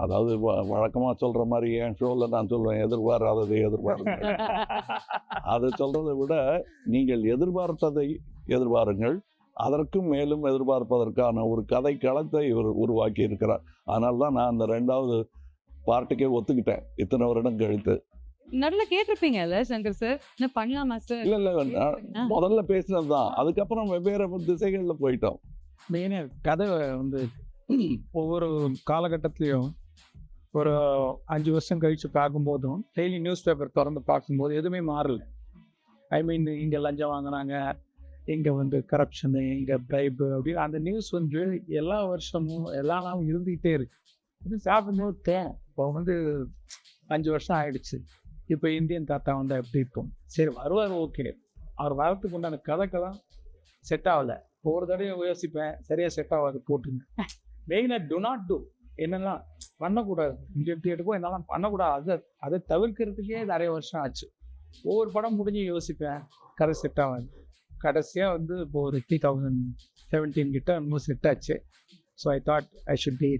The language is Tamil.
அதாவது வழக்கமாக சொல்கிற மாதிரி என் ஷோவில் நான் சொல்லுவேன் எதிர்பாராததை எதிர்பாருங்கள் அதை சொல்கிறத விட நீங்கள் எதிர்பார்த்ததை எதிர்பாருங்கள் அதற்கும் மேலும் எதிர்பார்ப்பதற்கான ஒரு கதை களத்தை இவர் உருவாக்கி இருக்கிறார் அதனால தான் நான் அந்த ரெண்டாவது பார்ட்டுக்கே ஒத்துக்கிட்டேன் இத்தனை வருடம் கழித்து. நடுவில் கேட்டிருப்பீங்கல்ல சங்கர் சார் என்ன பண்ணலாமா சார் இல்லை இல்லை முதல்ல பேசினது தான் அதுக்கப்புறம் வெவ்வேறு திசைகளில் போயிட்டோம். மெயினாக கதை வந்து ஒவ்வொரு காலகட்டத்திலையும் ஒரு அஞ்சு வருஷம் கழித்து பார்க்கும்போதும் டெய்லி நியூஸ் பேப்பர் திறந்து பார்க்கும்போது எதுவுமே மாறல. ஐ மீன் இங்கே லஞ்சம் வாங்கினாங்க இங்கே வந்து கரப்ஷனு இங்கே பிரைபு அப்படின்னு அந்த நியூஸ் வந்து எல்லா வருஷமும் எல்லா நாளும் இருந்துக்கிட்டே இருக்கு. இது சாப்பிடும்போது தேன். இப்போ வந்து அஞ்சு வருஷம் ஆயிடுச்சு. இப்போ இந்தியன் தாத்தா வந்தால் எப்படி இருக்கும். சரி வருவார் ஓகே அவர் வரத்துக்கு உண்டான கதைக்கெல்லாம் செட் ஆகலை. ஒவ்வொரு தடவையும் யோசிப்பேன் சரியாக செட் ஆகாது போட்டுங்க மெயினாக டு நாட் டூ என்னெல்லாம் பண்ணக்கூடாது. இந்தியன் தியேட்டருக்கும் என்னெல்லாம் பண்ணக்கூடாது. அதை அதை தவிர்க்கிறதுக்கே நிறைய வருஷம் ஆச்சு. ஒவ்வொரு படம் முடிஞ்சு யோசிப்பேன். கதை செட் ஆகாது கடைசியாக வந்து இப்போ ஒரு த்ரீ தௌசண்ட் செவன்டீன் கிட்ட இன்னும் செட் ஆச்சு. So I thought I should be